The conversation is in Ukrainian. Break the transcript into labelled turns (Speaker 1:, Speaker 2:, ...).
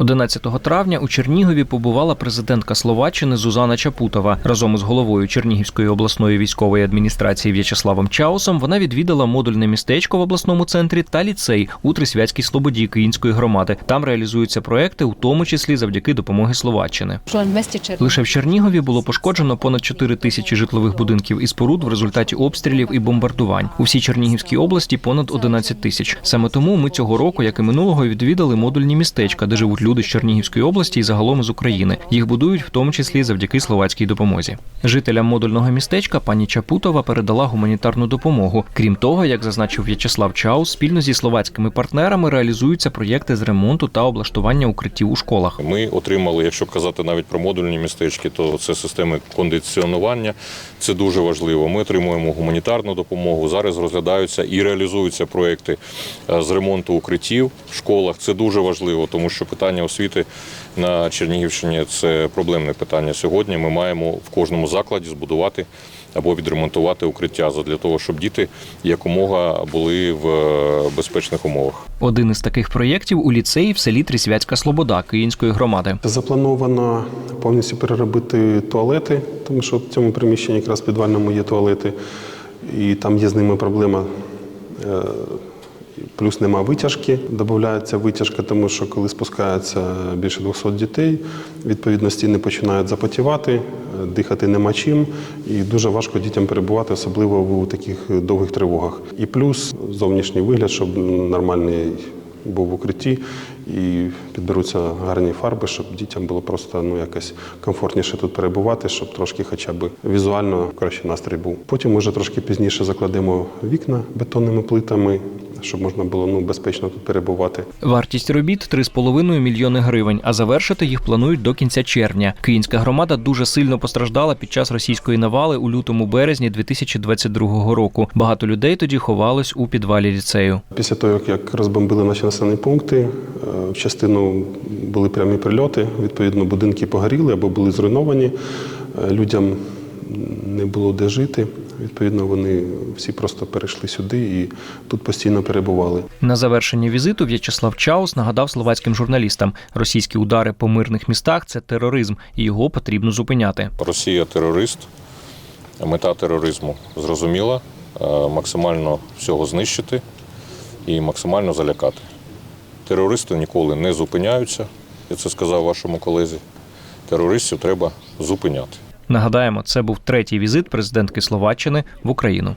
Speaker 1: 11 травня у Чернігові побувала президентка Словаччини Зузана Чапутова. Разом із головою Чернігівської обласної військової адміністрації В'ячеславом Чаусом вона відвідала модульне містечко в обласному центрі та ліцей у Трисвятській Слободі Київської громади. Там реалізуються проекти, у тому числі завдяки допомоги Словаччини. Лише в Чернігові було пошкоджено понад 4 тисячі житлових будинків і споруд в результаті обстрілів і бомбардувань. У всій Чернігівській області понад 11 тисяч. Саме тому ми цього року, як і минулого, відвідали модульні містечка, де живуть люди з Чернігівської області і загалом з України. Їх будують в тому числі завдяки словацькій допомозі. Жителям модульного містечка пані Чапутова передала гуманітарну допомогу. Крім того, як зазначив В'ячеслав Чаус, спільно зі словацькими партнерами реалізуються проєкти з ремонту та облаштування укриттів у школах.
Speaker 2: Ми отримали, якщо казати навіть про модульні містечки, то це системи кондиціонування. Це дуже важливо. Ми отримуємо гуманітарну допомогу. Зараз розглядаються і реалізуються проекти е, з ремонту укриттів в школах. Це дуже важливо, тому що питання освіти на Чернігівщині це проблемне питання. Сьогодні ми маємо в кожному закладі збудувати або відремонтувати укриття для того, щоб діти якомога були в е, безпечних умовах.
Speaker 1: Один із таких проєктів у ліцеї в селі Трисвятська Слобода Київської громади.
Speaker 3: Заплановано повністю переробити туалети, тому що в цьому приміщенні якраз підвальному є туалети, і там є з ними проблема. Плюс нема витяжки. Додається витяжка, тому що коли спускається більше 200 дітей, відповідно стіни починають запотівати, е, дихати нема чим, і дуже важко дітям перебувати, особливо у таких довгих тривогах. І плюс зовнішній вигляд, щоб нормальний був в укритті, і підберуться гарні фарби, щоб дітям було просто ну якось комфортніше тут перебувати, щоб трошки, хоча б візуально кращий настрій був. Потім вже трошки пізніше закладемо вікна бетонними плитами, щоб можна було ну безпечно тут перебувати.
Speaker 1: Вартість робіт 3,5 мільйони гривень, а завершити їх планують до кінця червня. Київська громада дуже сильно постраждала під час російської навали у лютому березні 2022 року. Багато людей тоді ховалось у підвалі ліцею.
Speaker 3: Після того, як розбомбили наші населені пункти, е, в частину були прямі прильоти. Відповідно, будинки погоріли або були зруйновані. Е, Людям не було де жити. Відповідно, вони всі просто перейшли сюди і тут постійно перебували.
Speaker 1: На завершення візиту В'ячеслав Чаус нагадав словацьким журналістам: російські удари по мирних містах це тероризм, і його потрібно зупиняти.
Speaker 2: Росія терорист. Мета тероризму зрозуміла е, максимально всього знищити і максимально залякати. Терористи ніколи не зупиняються. Я це сказав вашому колезі. Терористів треба зупиняти.
Speaker 1: Нагадаємо, це був третій візит президентки Словаччини в Україну.